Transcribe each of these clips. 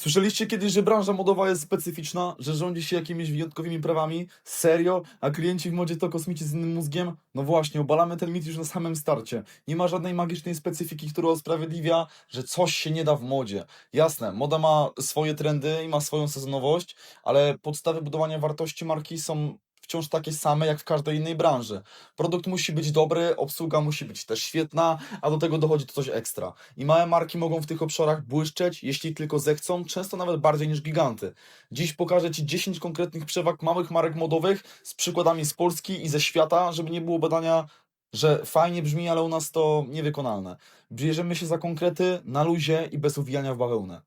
Słyszeliście kiedyś, że branża modowa jest specyficzna, że rządzi się jakimiś wyjątkowymi prawami? Serio? A klienci w modzie to kosmici z innym mózgiem? No właśnie, obalamy ten mit już na samym starcie. Nie ma żadnej magicznej specyfiki, która usprawiedliwia, że coś się nie da w modzie. Jasne, moda ma swoje trendy i ma swoją sezonowość, ale podstawy budowania wartości marki są wciąż takie same jak w każdej innej branży. Produkt musi być dobry, obsługa musi być też świetna, a do tego dochodzi to coś ekstra. I małe marki mogą w tych obszarach błyszczeć, jeśli tylko zechcą, często nawet bardziej niż giganty. Dziś pokażę Ci 10 konkretnych przewag małych marek modowych z przykładami z Polski i ze świata, żeby nie było badania, że fajnie brzmi, ale u nas to niewykonalne. Bierzemy się za konkrety, na luzie i bez uwijania w bawełnę.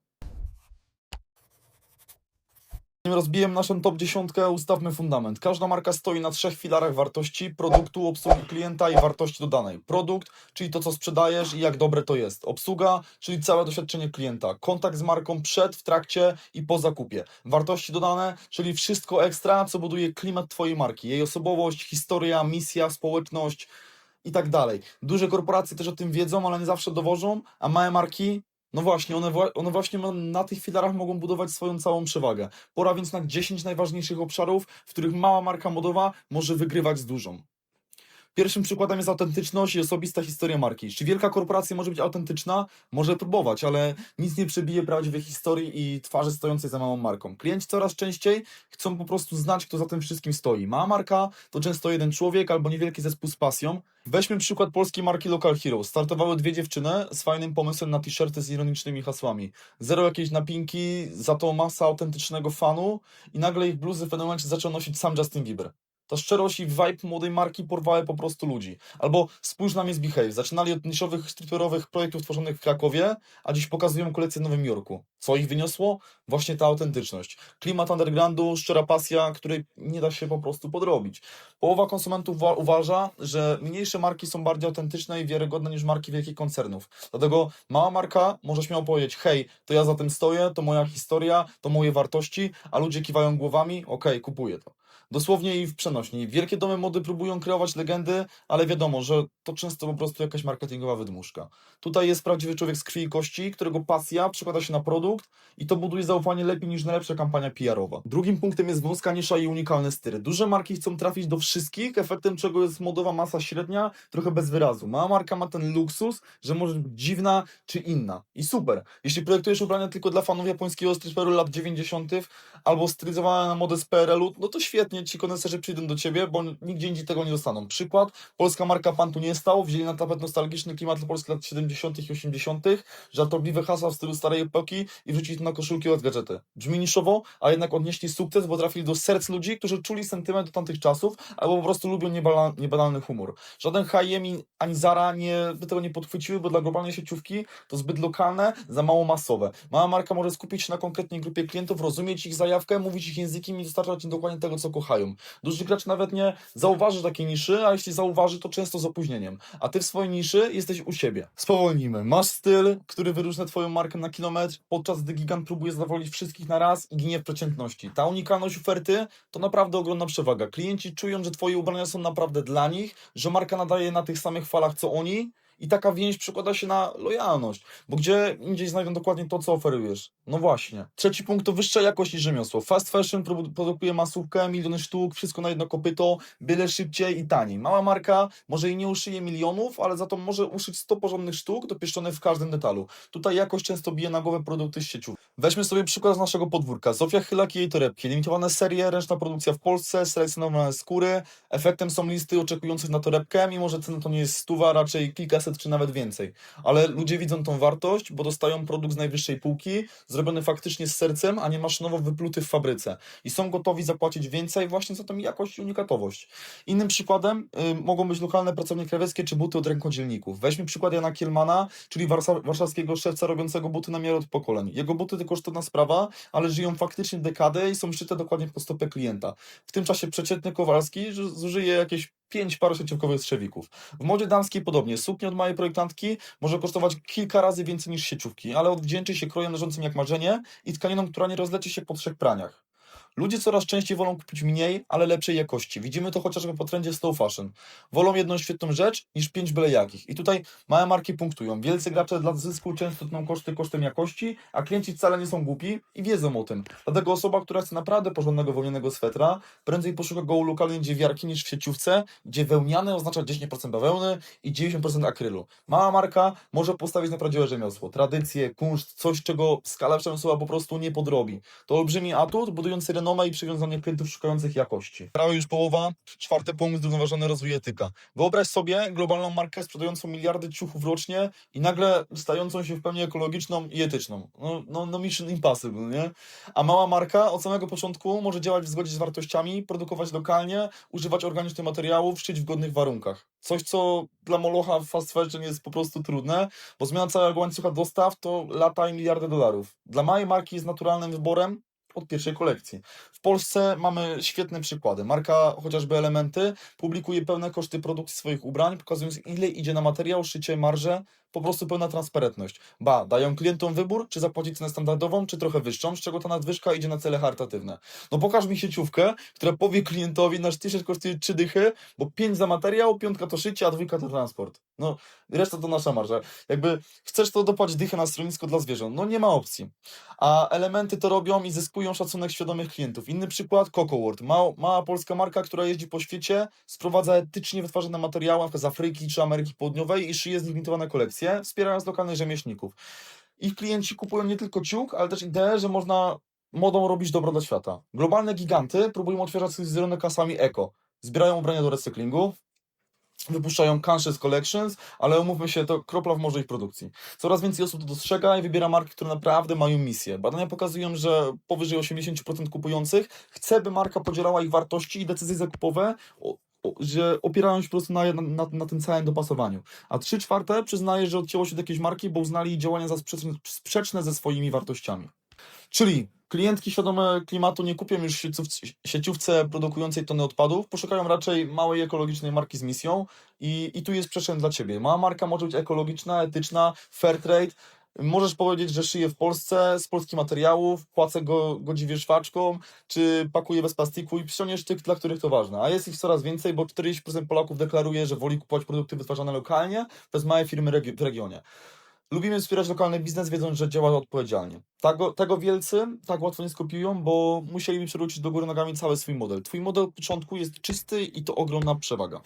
Zanim rozbijem naszą top 10, ustawmy fundament. Każda marka stoi na trzech filarach wartości: produktu, obsługi klienta i wartości dodanej. Produkt, czyli to, co sprzedajesz i jak dobre to jest. Obsługa, czyli całe doświadczenie klienta. Kontakt z marką przed, w trakcie i po zakupie. Wartości dodane, czyli wszystko ekstra, co buduje klimat Twojej marki. Jej osobowość, historia, misja, społeczność i tak dalej. Duże korporacje też o tym wiedzą, ale nie zawsze dowożą, a małe marki no właśnie, one, one właśnie na tych filarach mogą budować swoją całą przewagę. Pora więc na 10 najważniejszych obszarów, w których mała marka modowa może wygrywać z dużą. Pierwszym przykładem jest autentyczność i osobista historia marki. Czy wielka korporacja może być autentyczna? Może próbować, ale nic nie przebije prawdziwej historii i twarzy stojącej za małą marką. Klienci coraz częściej chcą po prostu znać, kto za tym wszystkim stoi. Mała marka to często jeden człowiek albo niewielki zespół z pasją. Weźmy przykład polskiej marki Local Hero. Startowały dwie dziewczyny z fajnym pomysłem na t-shirty z ironicznymi hasłami. Zero jakiejś napinki, za to masa autentycznego fanu i nagle ich bluzy w pewnym momencie zaczął nosić sam Justin Bieber. Ta szczerość i vibe młodej marki porwały po prostu ludzi. Albo spójrz na Misbehave. Zaczynali od niszowych, streetwearowych projektów tworzonych w Krakowie, a dziś pokazują kolekcję w Nowym Jorku. Co ich wyniosło? Właśnie ta autentyczność. Klimat undergroundu, szczera pasja, której nie da się po prostu podrobić. Połowa konsumentów wa- uważa, że mniejsze marki są bardziej autentyczne i wiarygodne niż marki wielkich koncernów. Dlatego mała marka może śmiało powiedzieć, hej, to ja za tym stoję, to moja historia, to moje wartości, a ludzie kiwają głowami, okej, kupuję to. Dosłownie i w przenośni. Wielkie domy mody próbują kreować legendy, ale wiadomo, że to często po prostu jakaś marketingowa wydmuszka. Tutaj jest prawdziwy człowiek z krwi i kości, którego pasja przekłada się na produkt i to buduje zaufanie lepiej niż najlepsza kampania PR-owa. Drugim punktem jest wąska nisza i unikalne styly. Duże marki chcą trafić do wszystkich, efektem czego jest modowa masa średnia, trochę bez wyrazu. Mała marka ma ten luksus, że może być dziwna czy inna. I super. Jeśli projektujesz ubrania tylko dla fanów japońskiego streetwearu lat 90. albo stylizowane na modę z PRL-u, no to świetnie, ci koneserzy przyjdą do ciebie, bo nigdzie indziej tego nie dostaną. Przykład, polska marka Pan tu nie stał, wzięli na tapet nostalgiczny klimat Polski lat 70. i 80., żartobliwe hasła w stylu starej epoki i wrzucili to na koszulki od gadżety. Brzmi niszowo, a jednak odnieśli sukces, bo trafili do serc ludzi, którzy czuli sentyment do tamtych czasów, albo po prostu lubią niebala- niebanalny humor. Żaden H&M ani Zara nie, by tego nie podchwyciły, bo dla globalnej sieciówki to zbyt lokalne, za mało masowe. Mała marka może skupić się na konkretnej grupie klientów, rozumieć ich zajawkę, mówić ich językiem i dostarczać im dokładnie tego, co kochają. Duży gracz nawet nie zauważy takiej niszy, a jeśli zauważy, to często z opóźnieniem. A ty w swojej niszy jesteś u siebie. Spowolnijmy. Masz styl, który wyróżnia twoją markę na kilometr, podczas gdy gigant próbuje zadowolić wszystkich na raz i ginie w przeciętności. Ta unikalność oferty to naprawdę ogromna przewaga. Klienci czują, że twoje ubrania są naprawdę dla nich, że marka nadaje na tych samych falach co oni i taka więź przekłada się na lojalność, bo gdzie indziej znajdą dokładnie to, co oferujesz. No właśnie. Trzeci punkt to wyższa jakość i rzemiosło. Fast fashion produ- produkuje masówkę, miliony sztuk, wszystko na jedno kopyto, byle szybciej i taniej. Mała marka może i nie uszyje milionów, ale za to może uszyć 100 porządnych sztuk, dopieszczonych w każdym detalu. Tutaj jakość często bije na głowę produkty z sieciów. Weźmy sobie przykład z naszego podwórka. Zofia Chylak i jej torebki. Limitowane serie, ręczna produkcja w Polsce, selekcjonowane skóry. Efektem są listy oczekujących na torebkę, mimo że cena to nie jest stuwa, raczej kilkaset czy nawet więcej. Ale ludzie widzą tą wartość, bo dostają produkt z najwyższej półki, zrobiony faktycznie z sercem, a nie maszynowo wypluty w fabryce. I są gotowi zapłacić więcej właśnie za tą jakość i unikatowość. Innym przykładem y, mogą być lokalne pracownie krawieckie czy buty od rękodzielników. Weźmy przykład Jana Kielmana, czyli warszawskiego szewca robiącego buty na miarę od pokoleń. Jego buty to kosztowna sprawa, ale żyją faktycznie dekadę i są szyte dokładnie po stopę klienta. W tym czasie przeciętny Kowalski zużyje jakieś pięć par strzewików. W modzie damskiej podobnie. Suknia od małej projektantki może kosztować kilka razy więcej niż sieciówki, ale odwdzięczy się krojem leżącym jak marzenie i tkaniną, która nie rozleci się po trzech praniach. Ludzie coraz częściej wolą kupić mniej, ale lepszej jakości. Widzimy to chociażby po trendzie slow fashion. Wolą jedną świetną rzecz niż pięć byle jakich. I tutaj małe marki punktują. Wielcy gracze dla zysku często tną koszty kosztem jakości, a klienci wcale nie są głupi i wiedzą o tym. Dlatego osoba, która chce naprawdę porządnego wełnianego swetra, prędzej poszuka go u lokalnej dziewiarki niż w sieciówce, gdzie wełniane oznacza 10% bawełny i 90% akrylu. Mała marka może postawić na prawdziwe rzemiosło, tradycję, kunszt, coś, czego skala przemysłowa po prostu nie podrobi. To olbrzymi atut, budujący renomę i przywiązanie klientów szukających jakości. Prawie już połowa. Czwarty punkt, zrównoważony rozwój etyka. Wyobraź sobie globalną markę sprzedającą miliardy ciuchów rocznie i nagle stającą się w pełni ekologiczną i etyczną. No, no, no mission impossible, nie? A mała marka od samego początku może działać w zgodzie z wartościami, produkować lokalnie, używać organicznych materiałów, szyć w godnych warunkach. Coś, co dla Molocha w fast fashion jest po prostu trudne, bo zmiana całego łańcucha dostaw to lata i miliardy dolarów. Dla małej marki jest naturalnym wyborem od pierwszej kolekcji. Polsce mamy świetne przykłady. Marka chociażby Elementy publikuje pełne koszty produkcji swoich ubrań, pokazując ile idzie na materiał, szycie, marże, po prostu pełna transparentność. Ba, dają klientom wybór, czy zapłacić cenę standardową, czy trochę wyższą, z czego ta nadwyżka idzie na cele charytatywne. No pokaż mi sieciówkę, która powie klientowi, nasz t-shirt kosztuje 3 dychy, bo 5 za materiał, piątka to szycie, a dwójka to transport. No, reszta to nasza marża. Jakby chcesz to dopłać dychę na schronisko dla zwierząt, no nie ma opcji. A elementy to robią i zyskują szacunek świadomych klientów. Inny przykład, CocoWorld. Mała, mała polska marka, która jeździ po świecie, sprowadza etycznie wytwarzane materiały z Afryki czy Ameryki Południowej i szyje zlimitowane kolekcje, wspierając lokalnych rzemieślników. Ich klienci kupują nie tylko ciuk, ale też ideę, że można modą robić dobro dla świata. Globalne giganty próbują otwierać swój wizerunek kasami eko. Zbierają ubrania do recyklingu, wypuszczają conscious collections, ale umówmy się, to kropla w morzu ich produkcji. Coraz więcej osób to dostrzega i wybiera marki, które naprawdę mają misję. Badania pokazują, że powyżej 80% kupujących chce, by marka podzielała ich wartości i decyzje zakupowe, że opierają się po prostu na, na, na tym całym dopasowaniu. A 3 czwarte przyznaje, że odcięło się od jakiejś marki, bo uznali działania za sprzeczne, sprzeczne ze swoimi wartościami. Czyli klientki świadome klimatu nie kupią już sieciówce produkującej tony odpadów, poszukają raczej małej ekologicznej marki z misją i, i tu jest przestrzeń dla Ciebie. Mała marka może być ekologiczna, etyczna, fair trade, Możesz powiedzieć, że szyję w Polsce z polskich materiałów, płacę go godziwie szwaczką, czy pakuję bez plastiku i przyciągniesz tych, dla których to ważne. A jest ich coraz więcej, bo 40% Polaków deklaruje, że woli kupować produkty wytwarzane lokalnie przez małe firmy regi- w regionie. Lubimy wspierać lokalny biznes, wiedząc, że działa odpowiedzialnie. Tego, tego wielcy tak łatwo nie skopiują, bo musieliby przewrócić do góry nogami cały swój model. Twój model od początku jest czysty i to ogromna przewaga.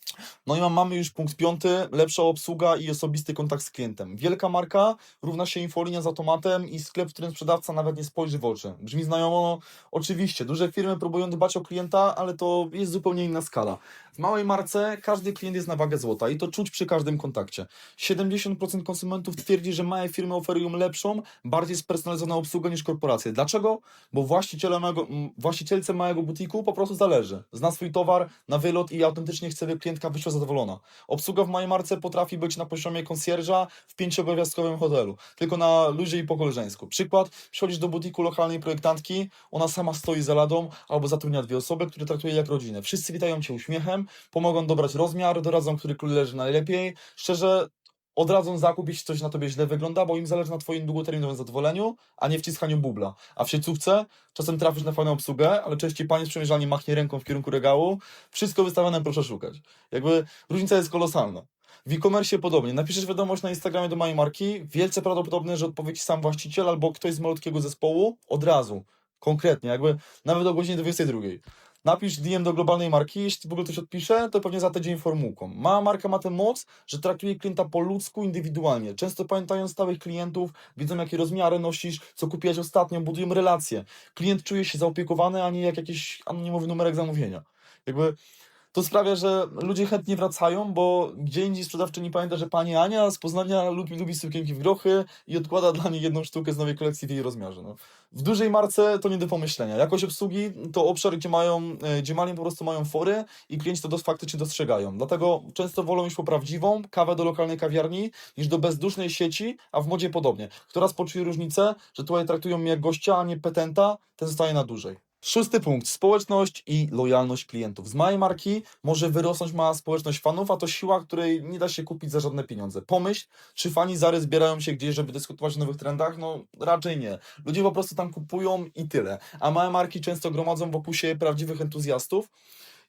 No i mam- mamy już punkt piąty, lepsza obsługa i osobisty kontakt z klientem. Wielka marka równa się infolinia z automatem i sklep, w którym sprzedawca nawet nie spojrzy w oczy. Brzmi znajomo? Oczywiście, duże firmy próbują dbać o klienta, ale to jest zupełnie inna skala. W małej marce każdy klient jest na wagę złota i to czuć przy każdym kontakcie. 70% konsumentów twierdzi, że małe firmy oferują lepszą, bardziej spersonalizowaną obsługę niż korporacje. Dlaczego? Bo właściciele małego, właścicielce małego butiku po prostu zależy. Zna swój towar na wylot i autentycznie chce, by klientka wyszła zadowolona. Obsługa w małej marce potrafi być na poziomie konsjerża w pięciogwiazdkowym hotelu, tylko na luzie i po koleżeńsku. Przykład, przychodzisz do butiku lokalnej projektantki, ona sama stoi za ladą albo zatrudnia dwie osoby, które traktuje jak rodzinę. Wszyscy witają cię uśmiechem, pomogą dobrać rozmiar, doradzą, który król leży najlepiej. Szczerze, odradzą zakup, jeśli coś na tobie źle wygląda, bo im zależy na twoim długoterminowym zadowoleniu, a nie wciskaniu bubla. A w sieciówce czasem trafisz na fajną obsługę, ale częściej pani z przemierzalni machnie ręką w kierunku regału, wszystko wystawione, proszę szukać. Jakby różnica jest kolosalna. W e-commerce podobnie. Napiszesz wiadomość na Instagramie do mojej marki, wielce prawdopodobne, że odpowie ci sam właściciel albo ktoś z malutkiego zespołu od razu. Konkretnie, jakby nawet o godzinie 22. Napisz DM do globalnej marki, jeśli w ogóle ktoś odpisze, to pewnie za tydzień formułką. Mała marka ma tę moc, że traktuje klienta po ludzku, indywidualnie. Często pamiętają stałych klientów, wiedzą jakie rozmiary nosisz, co kupiłeś ostatnio, budują relacje. Klient czuje się zaopiekowany, a nie jak jakiś anonimowy numerek zamówienia. Jakby to sprawia, że ludzie chętnie wracają, bo gdzie indziej sprzedawczyni pamięta, że pani Ania z Poznania lubi, lubi sukienki w grochy i odkłada dla niej jedną sztukę z nowej kolekcji w jej rozmiarze. No. W dużej marce to nie do pomyślenia. Jakość obsługi to obszar, gdzie mają, e, gdzie mali po prostu mają fory i klienci to dos- faktycznie dostrzegają. Dlatego często wolą iść po prawdziwą kawę do lokalnej kawiarni niż do bezdusznej sieci, a w modzie podobnie. Kto raz poczuje różnicę, że tutaj traktują mnie jak gościa, a nie petenta, ten zostaje na dłużej. Szósty punkt. Społeczność i lojalność klientów. Z małej marki może wyrosnąć mała społeczność fanów, a to siła, której nie da się kupić za żadne pieniądze. Pomyśl, czy fani Zary zbierają się gdzieś, żeby dyskutować o nowych trendach? No raczej nie. Ludzie po prostu tam kupują i tyle. A małe marki często gromadzą wokół siebie prawdziwych entuzjastów.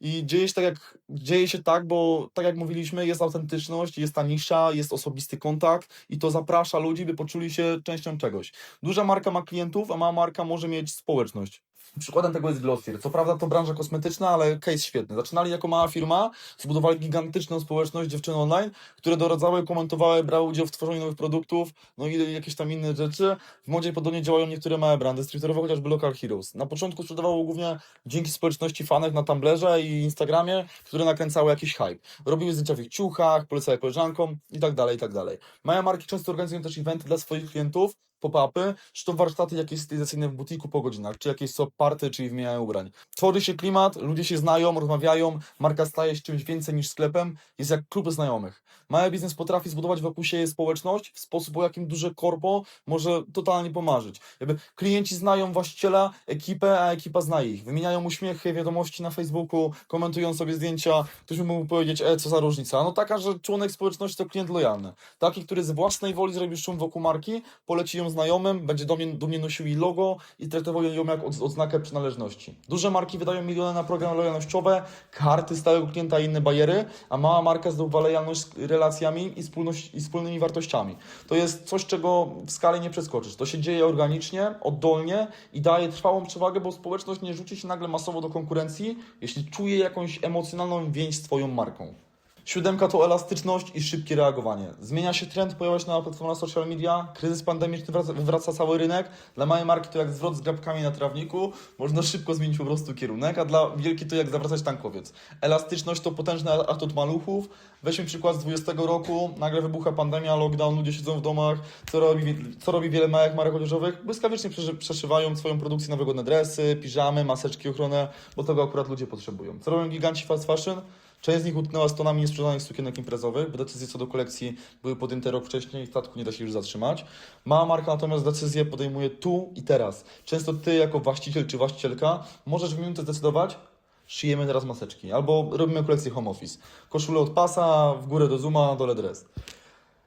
I dzieje się tak, jak dzieje się tak, bo tak jak mówiliśmy, jest autentyczność, jest ta nisza, jest osobisty kontakt i to zaprasza ludzi, by poczuli się częścią czegoś. Duża marka ma klientów, a mała marka może mieć społeczność. Przykładem tego jest Glossier. Co prawda to branża kosmetyczna, ale case świetny. Zaczynali jako mała firma, zbudowali gigantyczną społeczność dziewczyn online, które doradzały, komentowały, brały udział w tworzeniu nowych produktów, no i jakieś tam inne rzeczy. W modzie podobnie działają niektóre małe brandy, streetwearowe, chociażby Local Heroes. Na początku sprzedawało głównie dzięki społeczności fanek na Tumblerze i Instagramie, które nakręcały jakiś hype. Robiły zdjęcia w ich ciuchach, polecały koleżankom i tak dalej, i tak dalej. Małe marki często organizują też eventy dla swoich klientów, pop-upy, czy to warsztaty jakieś stylizacyjne w butiku po godzinach, czy jakieś swap party, czyli wymieniają ubrań. Tworzy się klimat, ludzie się znają, rozmawiają, marka staje się czymś więcej niż sklepem, jest jak klub znajomych. Mały biznes potrafi zbudować wokół siebie społeczność w sposób, o jakim duże korpo może totalnie pomarzyć. Jakby klienci znają właściciela, ekipę, a ekipa zna ich. Wymieniają uśmiechy, wiadomości na Facebooku, komentują sobie zdjęcia. Ktoś by mógł powiedzieć, e, co za różnica. No taka, że członek społeczności to klient lojalny. Taki, który z własnej woli zrobi szum wokół marki, poleci ją znajomym, będzie dumnie, dumnie nosił jej logo i traktował ją jak odz- odznakę przynależności. Duże marki wydają miliony na programy lojalnościowe, karty stałego klienta i inne bariery, a mała marka zdobywa lojalność z relacjami i, wspólność, i wspólnymi wartościami. To jest coś, czego w skali nie przeskoczysz. To się dzieje organicznie, oddolnie i daje trwałą przewagę, bo społeczność nie rzuci się nagle masowo do konkurencji, jeśli czuje jakąś emocjonalną więź z Twoją marką. Siódemka to elastyczność i szybkie reagowanie. Zmienia się trend, pojawia się nowa platforma social media, kryzys pandemiczny wraca, wywraca cały rynek. Dla małej marki to jak zwrot z grabkami na trawniku, można szybko zmienić po prostu kierunek, a dla wielkiej to jak zawracać tankowiec. Elastyczność to potężny atut maluchów. Weźmy przykład z 20 roku, nagle wybucha pandemia, lockdown, ludzie siedzą w domach, co robi, co robi wiele małych marek odzieżowych? Błyskawicznie przeszywają swoją produkcję na wygodne dresy, piżamy, maseczki ochronne, bo tego akurat ludzie potrzebują. Co robią giganci fast fashion? Część z nich utknęła z tonami niesprzedanych sukienek imprezowych, bo decyzje co do kolekcji były podjęte rok wcześniej i statku nie da się już zatrzymać. Mała marka natomiast decyzje podejmuje tu i teraz. Często ty jako właściciel czy właścicielka możesz w minutę zdecydować, szyjemy teraz maseczki, albo robimy kolekcję home office. Koszulę od pasa, w górę do na dole dres.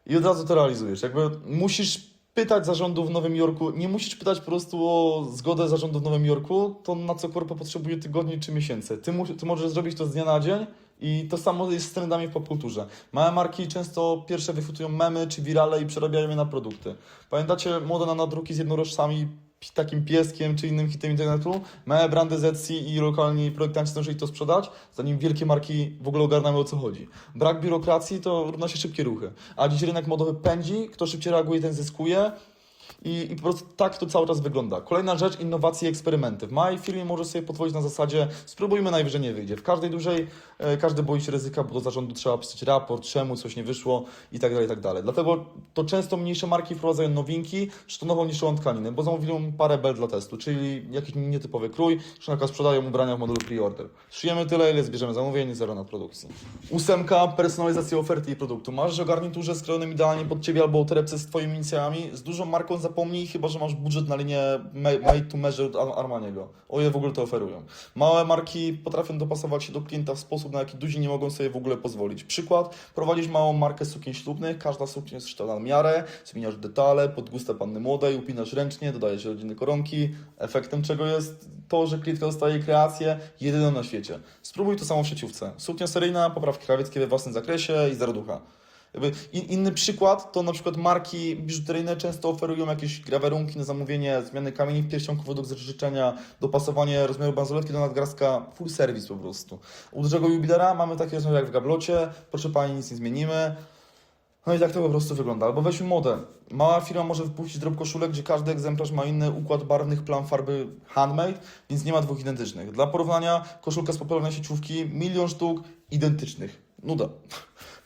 I od razu to realizujesz. Jakby musisz pytać zarządu w Nowym Jorku, nie musisz pytać po prostu o zgodę zarządu w Nowym Jorku, to na co korpo potrzebuje tygodni czy miesięcy. Ty, ty możesz zrobić to z dnia na dzień i to samo jest z trendami w popkulturze. Małe marki często pierwsze wychwytują memy czy wirale i przerabiają je na produkty. Pamiętacie modę na nadruki z jednorożcami, takim pieskiem czy innym hitem internetu? Małe brandy z Etsy i lokalni projektanci zdążyli to sprzedać, zanim wielkie marki w ogóle ogarnęły o co chodzi. Brak biurokracji to równa się szybkie ruchy. A dziś rynek modowy pędzi, kto szybciej reaguje, ten zyskuje. I, I po prostu tak to cały czas wygląda. Kolejna rzecz, innowacje i eksperymenty. W małej firmie może sobie pozwolić na zasadzie spróbujmy, najwyżej nie wyjdzie. W każdej dużej, każdy boi się ryzyka, bo do zarządu trzeba pisać raport, czemu coś nie wyszło i tak dalej, i tak dalej. Dlatego to często mniejsze marki wprowadzają nowinki, czy to nową niższą tkaninę, bo zamówili parę bel dla testu, czyli jakiś nietypowy krój, czy na przykład sprzedają ubrania w modelu pre-order. Szyjemy tyle, ile zbierzemy zamówień, zero na produkcji. Ósemka, personalizacja oferty i produktu. Masz o garniturze skrojonym idealnie pod Ciebie albo o torebce z Twoimi inicjałami. Z dużą marką zapomnij, chyba że masz budżet na linię ma- made to measure Armaniego. O ile w ogóle to oferują. Małe marki potrafią dopasować się do klienta w sposób, na jaki duzi nie mogą sobie w ogóle pozwolić. Przykład, prowadzisz małą markę sukien ślubnych, każda suknia jest sztywna na miarę, zmieniasz detale, pod gusta panny młodej, upinasz ręcznie, dodajesz rodzinne koronki. Efektem czego jest to, że klientka dostaje kreację jedyną na świecie. Spróbuj to samo w sieciówce. Suknia seryjna, poprawki krawieckie we własnym zakresie i zero ducha. Inny przykład to na przykład marki biżuteryjne często oferują jakieś grawerunki na zamówienie, zmiany kamieni w pierścionku według życzenia, dopasowanie rozmiaru bransoletki do nadgarstka, full service po prostu. U dużego jubilera mamy takie rozmiary jak w gablocie, proszę Pani, nic nie zmienimy. No i tak to po prostu wygląda. Albo weźmy modę. Mała firma może wypuścić drop koszulek, gdzie każdy egzemplarz ma inny układ barwnych plam farby handmade, więc nie ma dwóch identycznych. Dla porównania, koszulka z popularnej sieciówki, milion sztuk identycznych. Nuda.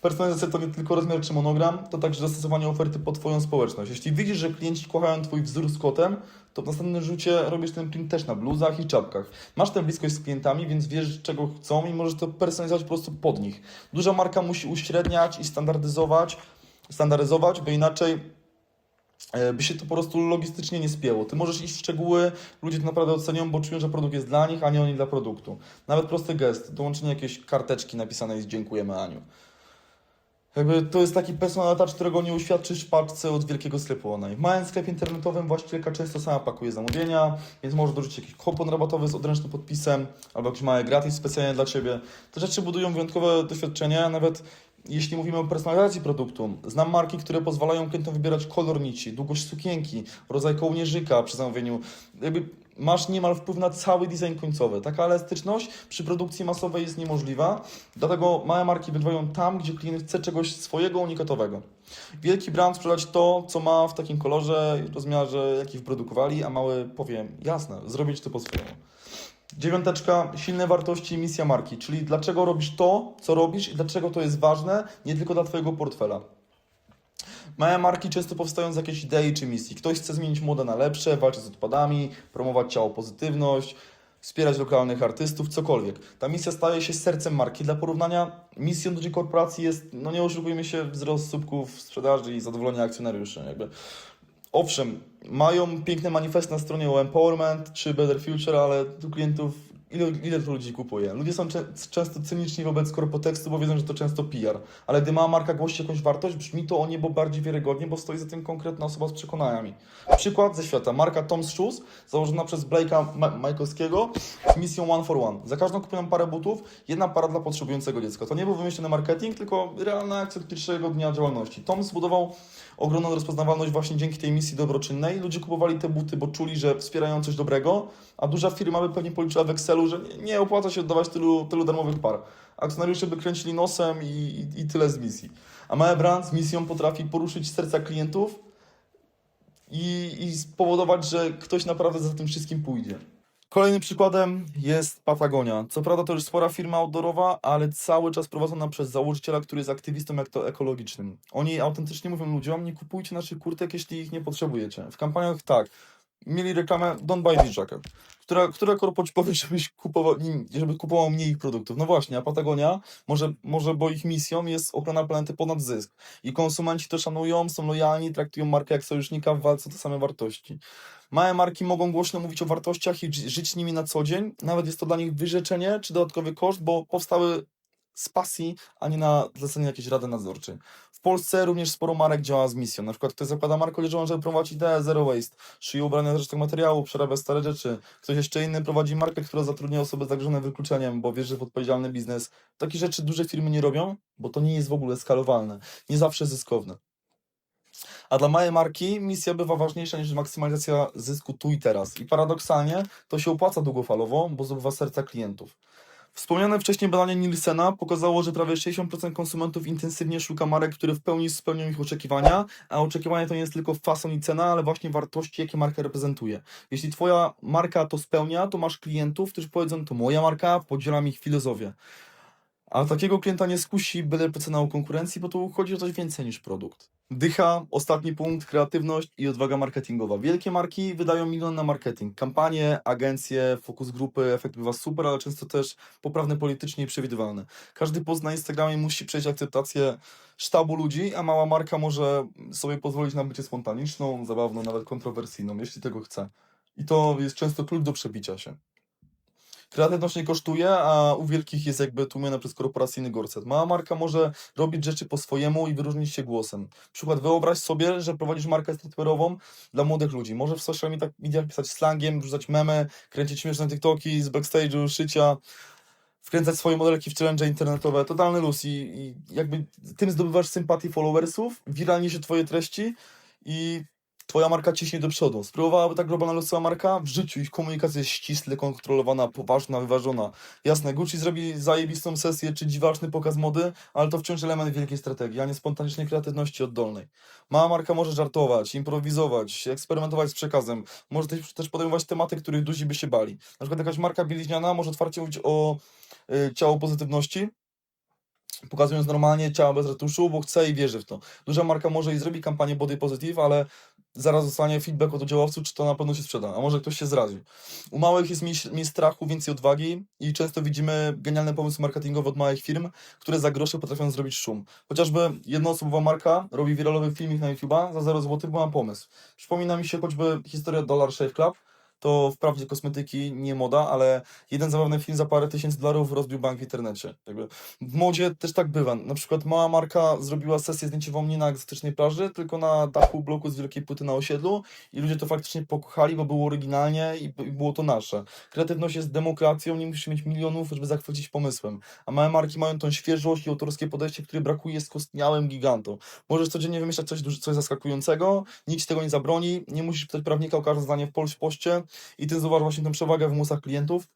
Personalizacja to nie tylko rozmiar czy monogram, to także dostosowanie oferty pod Twoją społeczność. Jeśli widzisz, że klienci kochają Twój wzór z kotem, to w następnym rzucie robisz ten print też na bluzach i czapkach. Masz tę bliskość z klientami, więc wiesz, czego chcą i możesz to personalizować po prostu pod nich. Duża marka musi uśredniać i standaryzować, standaryzować, bo inaczej e, by się to po prostu logistycznie nie spięło. Ty możesz iść w szczegóły, ludzie to naprawdę ocenią, bo czują, że produkt jest dla nich, a nie oni dla produktu. Nawet prosty gest, dołączenie jakiejś karteczki napisanej z dziękujemy Aniu. Jakby to jest taki personal touch, którego nie uświadczysz paczce od wielkiego sklepu online. Mając sklep internetowy, właścicielka często sama pakuje zamówienia, więc może dorzucić jakiś kupon rabatowy z odręcznym podpisem, albo jakiś mały gratis specjalnie dla Ciebie. Te rzeczy budują wyjątkowe doświadczenie, nawet jeśli mówimy o personalizacji produktu. Znam marki, które pozwalają klientom wybierać kolor nici, długość sukienki, rodzaj kołnierzyka przy zamówieniu. Jakby masz niemal wpływ na cały design końcowy. Taka elastyczność przy produkcji masowej jest niemożliwa, dlatego małe marki wygrywają tam, gdzie klient chce czegoś swojego, unikatowego. Wielki brand sprzedać to, co ma w takim kolorze rozmiarze, jaki wyprodukowali, a mały powie, jasne, zrobić to po swojemu. Dziewiąteczka, silne wartości i misja marki, czyli dlaczego robisz to, co robisz i dlaczego to jest ważne, nie tylko dla Twojego portfela. Małe marki często powstają z jakiejś idei czy misji. Ktoś chce zmienić modę na lepsze, walczyć z odpadami, promować ciało pozytywność, wspierać lokalnych artystów, cokolwiek. Ta misja staje się sercem marki. Dla porównania, misją dużej korporacji jest, no nie oszukujmy się, wzrost słupków sprzedaży i zadowolenia akcjonariuszy. Jakby. Owszem, mają piękne manifesty na stronie o empowerment czy better future, ale tu klientów, ile, ile to ludzi kupuje? Ludzie są często cyniczni wobec korpotekstu, bo wiedzą, że to często PR. Ale gdy mała marka głosi jakąś wartość, brzmi to o niebo bardziej wiarygodnie, bo stoi za tym konkretna osoba z przekonaniami. Przykład ze świata. Marka Tom's Shoes, założona przez Blake'a Ma- Majkowskiego z misją One for One. Za każdą kupioną parę butów, jedna para dla potrzebującego dziecka. To nie był wymyślony marketing, tylko realna akcja od pierwszego dnia działalności. Tom zbudował ogromną rozpoznawalność właśnie dzięki tej misji dobroczynnej. Ludzie kupowali te buty, bo czuli, że wspierają coś dobrego, a duża firma by pewnie policzyła w że nie, nie opłaca się oddawać tylu, tylu darmowych par. Akcjonariusze by kręcili nosem i, i, i tyle z misji. A małe brand z misją potrafi poruszyć serca klientów i, i spowodować, że ktoś naprawdę za tym wszystkim pójdzie. Kolejnym przykładem jest Patagonia. Co prawda to już spora firma outdoorowa, ale cały czas prowadzona przez założyciela, który jest aktywistą jak to ekologicznym. Oni autentycznie mówią ludziom, nie kupujcie naszych kurtek, jeśli ich nie potrzebujecie. W kampaniach tak, mieli reklamę Don't buy this jacket, która, która korpoć powie, żebyś kupował, żeby kupował mniej ich produktów. No właśnie, a Patagonia, może, może bo ich misją jest ochrona planety ponad zysk. I konsumenci to szanują, są lojalni, traktują markę jak sojusznika w walce o te same wartości. Małe marki mogą głośno mówić o wartościach i ży- żyć nimi na co dzień. Nawet jest to dla nich wyrzeczenie czy dodatkowy koszt, bo powstały z pasji, a nie na zlecenie jakiejś rady nadzorczej. W Polsce również sporo marek działa z misją. Na przykład ktoś zakłada markę odzieżową, żeby promować ideę zero waste, szyje ubrania z resztek materiału, przerabia stare rzeczy. Ktoś jeszcze inny prowadzi markę, która zatrudnia osoby zagrożone wykluczeniem, bo wierzy w odpowiedzialny biznes. Takie rzeczy duże firmy nie robią, bo to nie jest w ogóle skalowalne. Nie zawsze zyskowne. A dla małej marki misja bywa ważniejsza niż maksymalizacja zysku tu i teraz. I paradoksalnie to się opłaca długofalowo, bo zdobywa serca klientów. Wspomniane wcześniej badanie Nielsena pokazało, że prawie 60% konsumentów intensywnie szuka marek, które w pełni spełnią ich oczekiwania, a oczekiwania to nie jest tylko fason i cena, ale właśnie wartości, jakie marka reprezentuje. Jeśli twoja marka to spełnia, to masz klientów, którzy powiedzą, to moja marka, podzielam ich filozofię. A takiego klienta nie skusi byle cena u konkurencji, bo tu chodzi o coś więcej niż produkt. Dycha, ostatni punkt, kreatywność i odwaga marketingowa. Wielkie marki wydają milion na marketing. Kampanie, agencje, fokus grupy, efekt bywa super, ale często też poprawne politycznie i przewidywalne. Każdy post na Instagramie musi przejść akceptację sztabu ludzi, a mała marka może sobie pozwolić na bycie spontaniczną, zabawną, nawet kontrowersyjną, jeśli tego chce. I to jest często klucz do przebicia się. Kreatywność nie kosztuje, a u wielkich jest jakby tłumiona przez korporacyjny gorset. Mała marka może robić rzeczy po swojemu i wyróżnić się głosem. Przykład, wyobraź sobie, że prowadzisz markę streetwearową dla młodych ludzi. Możesz w social media- mediach pisać slangiem, wrzucać memy, kręcić śmieszne TikToki z backstage'u, szycia, wkręcać swoje modelki w challenge internetowe. Totalny luz i, i jakby tym zdobywasz sympatię followersów, wiralnie się twoje treści i twoja marka ciśnie do przodu. Spróbowałaby tak globalna losowa marka? W życiu ich komunikacja jest ściśle kontrolowana, poważna, wyważona. Jasne, Gucci zrobi zajebistą sesję czy dziwaczny pokaz mody, ale to wciąż element wielkiej strategii, a nie spontanicznej kreatywności oddolnej. Mała marka może żartować, improwizować, eksperymentować z przekazem, może też, też podejmować tematy, których duzi by się bali. Na przykład jakaś marka bieliźniana może otwarcie mówić o y, ciało pozytywności, pokazując normalnie ciało bez retuszu, bo chce i wierzy w to. Duża marka może i zrobi kampanię body positive, ale zaraz dostanie feedback od udziałowców, czy to na pewno się sprzeda, a może ktoś się zrazi. U małych jest mniej, mniej strachu, więcej odwagi i często widzimy genialne pomysły marketingowe od małych firm, które za grosze potrafią zrobić szum. Chociażby jednoosobowa marka robi wiralowy filmik na YouTube'a za 0 zł, bo ma pomysł. Przypomina mi się choćby historia Dollar Shave Club, to wprawdzie kosmetyki nie moda, ale jeden zabawny film za parę tysięcy dolarów rozbił bank w internecie. Jakby w modzie też tak bywa. Na przykład mała marka zrobiła sesję zdjęciową nie na egzotycznej plaży, tylko na dachu bloku z wielkiej płyty na osiedlu i ludzie to faktycznie pokochali, bo było oryginalnie i było to nasze. Kreatywność jest demokracją, nie musisz mieć milionów, żeby zachwycić pomysłem. A małe marki mają tą świeżość i autorskie podejście, które brakuje skostniałym gigantom. Możesz codziennie wymyślać coś, coś zaskakującego, nikt ci tego nie zabroni, nie musisz pytać prawnika o każde zdanie w Polsce i ty zauważ właśnie tę przewagę w umysłach klientów,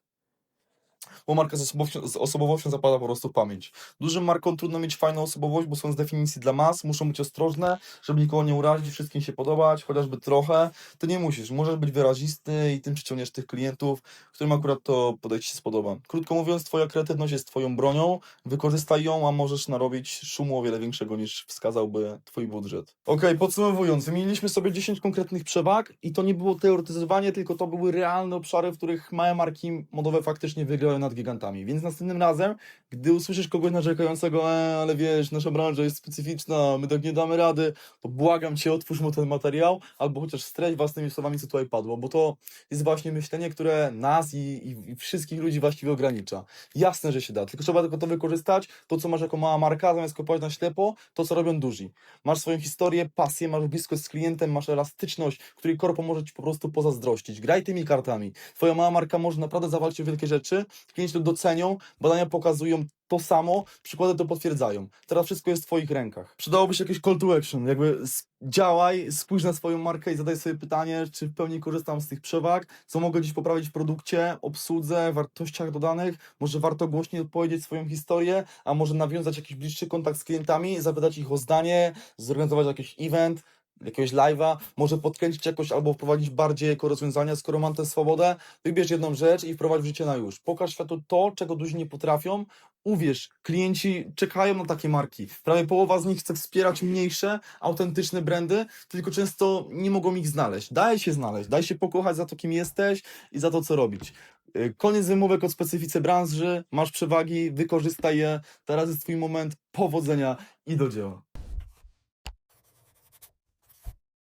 bo marka z osobowością, z osobowością zapada po prostu w pamięć. Dużym markom trudno mieć fajną osobowość, bo są z definicji dla mas, muszą być ostrożne, żeby nikogo nie urazić, wszystkim się podobać, chociażby trochę. Ty nie musisz, możesz być wyrazisty i tym przyciągniesz tych klientów, którym akurat to podejście się spodoba. Krótko mówiąc, twoja kreatywność jest twoją bronią, wykorzystaj ją, a możesz narobić szumu o wiele większego niż wskazałby twój budżet. Okej, podsumowując, wymieniliśmy sobie 10 konkretnych przewag i to nie było teoretyzowanie, tylko to były realne obszary, w których małe marki modowe faktycznie wygrały nad gigantami. Więc następnym razem, gdy usłyszysz kogoś narzekającego, e, ale wiesz, nasza branża jest specyficzna, my tak nie damy rady, to błagam cię, otwórz mu ten materiał, albo chociaż streść własnymi słowami, co tutaj padło, bo to jest właśnie myślenie, które nas i, i, i wszystkich ludzi właściwie ogranicza. Jasne, że się da, tylko trzeba tylko to wykorzystać, to co masz jako mała marka, zamiast kopać na ślepo, to co robią duzi. Masz swoją historię, pasję, masz bliskość z klientem, masz elastyczność, której korpo może ci po prostu pozazdrościć. Graj tymi kartami. Twoja mała marka może naprawdę zawalczyć o wielkie rzeczy, klienci to docenią, badania pokazują to samo, przykłady to potwierdzają. Teraz wszystko jest w twoich rękach. Przydałoby się jakieś call to action, jakby działaj, spójrz na swoją markę i zadaj sobie pytanie, czy w pełni korzystam z tych przewag, co mogę dziś poprawić w produkcie, obsłudze, wartościach dodanych, może warto głośniej odpowiedzieć swoją historię, a może nawiązać jakiś bliższy kontakt z klientami, zapytać ich o zdanie, zorganizować jakiś event, jakiegoś live'a, może podkręcić jakoś albo wprowadzić bardziej jako rozwiązania, skoro mam tę swobodę, wybierz jedną rzecz i wprowadź w życie na już. Pokaż światu to, czego duzi nie potrafią. Uwierz, klienci czekają na takie marki. Prawie połowa z nich chce wspierać mniejsze, autentyczne brandy, tylko często nie mogą ich znaleźć. Daj się znaleźć, daj się pokochać za to, kim jesteś i za to, co robić. Yy, Koniec wymówek o specyfice branży, masz przewagi, wykorzystaj je. Teraz jest twój moment powodzenia i do dzieła.